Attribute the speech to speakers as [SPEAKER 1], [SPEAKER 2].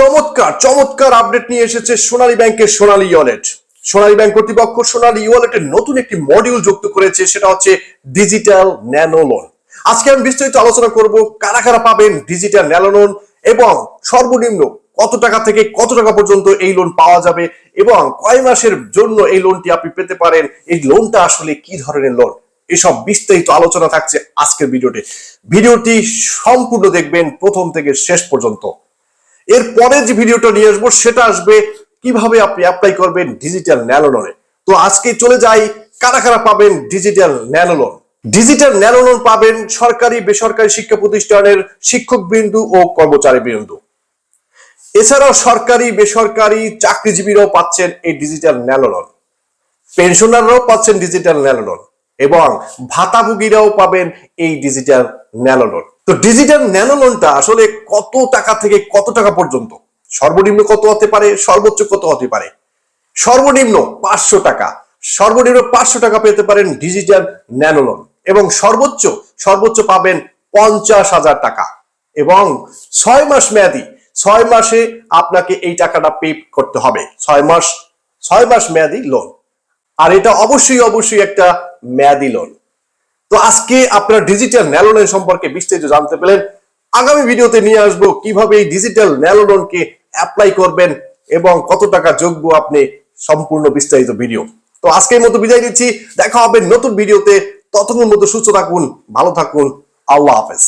[SPEAKER 1] চমৎকার চমৎকার আপডেট নিয়ে এসেছে সোনালী ব্যাংকের সোনালী ওয়ালেট সোনালী ব্যাংক কর্তৃপক্ষ সোনালী ওয়ালেটের নতুন একটি মডিউল যুক্ত করেছে, সেটা হচ্ছে ডিজিটাল ন্যানো লোন আজকে আমি বিস্তারিত আলোচনা করব, কারা কারা পাবেন ডিজিটাল ন্যানো লোন এবং সর্বনিম্ন কত টাকা থেকে কত টাকা পর্যন্ত এই লোন পাওয়া যাবে এবং কয় মাসের জন্য এই লোনটি আপনি পেতে পারেন, এই লোনটা আসলে কি ধরনের লোন এসব বিস্তারিত আলোচনা থাকছে আজকের ভিডিওতে। ভিডিওটি সম্পূর্ণ দেখবেন প্রথম থেকে শেষ পর্যন্ত। এর পরে যে ভিডিওটা নিয়ে আসব, সেটা আসবে কীভাবে আপনি অ্যাপ্লাই করবেন ডিজিটাল ন্যানোলোনে তো আজকে চলে যাই, কারা কারা পাবেন digital nano loan digital nano loan পাবেন সরকারি, বেসরকারি শিক্ষা প্রতিষ্ঠানের শিক্ষক বিন্দু ও কর্মচারী বিন্দু। এছাড়াও সরকারি, বেসরকারি চাকরিজীবীরাও পাচ্ছেন এই ডিজিটাল ন্যানো লোন পেনশনাররাও পাচ্ছেন ডিজিটাল ন্যানো লোন এবং ভাতাভোগীরাও পাবেন এই ডিজিটাল ন্যানো লোন তো ডিজিটাল ন্যানো লোনটা আসলে কত টাকা থেকে কত টাকা পর্যন্ত? সর্বনিম্ন কত হতে পারে? সর্বোচ্চ কত হতে পারে? সর্বনিম্ন পাঁচশো টাকা। সর্বনিম্ন পাঁচশো টাকা পেতে পারেন ডিজিটাল ন্যানো লোন এবং সর্বোচ্চ সর্বোচ্চ পাবেন পঞ্চাশ হাজার টাকা। এবং ছয় মাস মেয়াদি, ছয় মাসে আপনাকে এই টাকাটা পে করতে হবে। ছয় মাস ছয় মাস মেয়াদি লোন আর এটা অবশ্যই অবশ্যই একটা মেয়াদি লোন তো আজকে আপনারা ডিজিটাল ন্যালোনের সম্পর্কে বিস্তারিত জানতে পেলেন আগামী ভিডিওতে নিয়ে আসব কীভাবে এই ডিজিটাল ন্যালোনকে অ্যাপ্লাই করবেন এবং কত টাকা যোগ্য আপনি সম্পূর্ণ বিস্তারিত ভিডিও তো আজকের মতো বিদায় নিচ্ছি, দেখা হবে নতুন ভিডিওতে ততক্ষণ মতো সুস্থ থাকুন, ভালো থাকুন। আল্লাহ হাফেজ।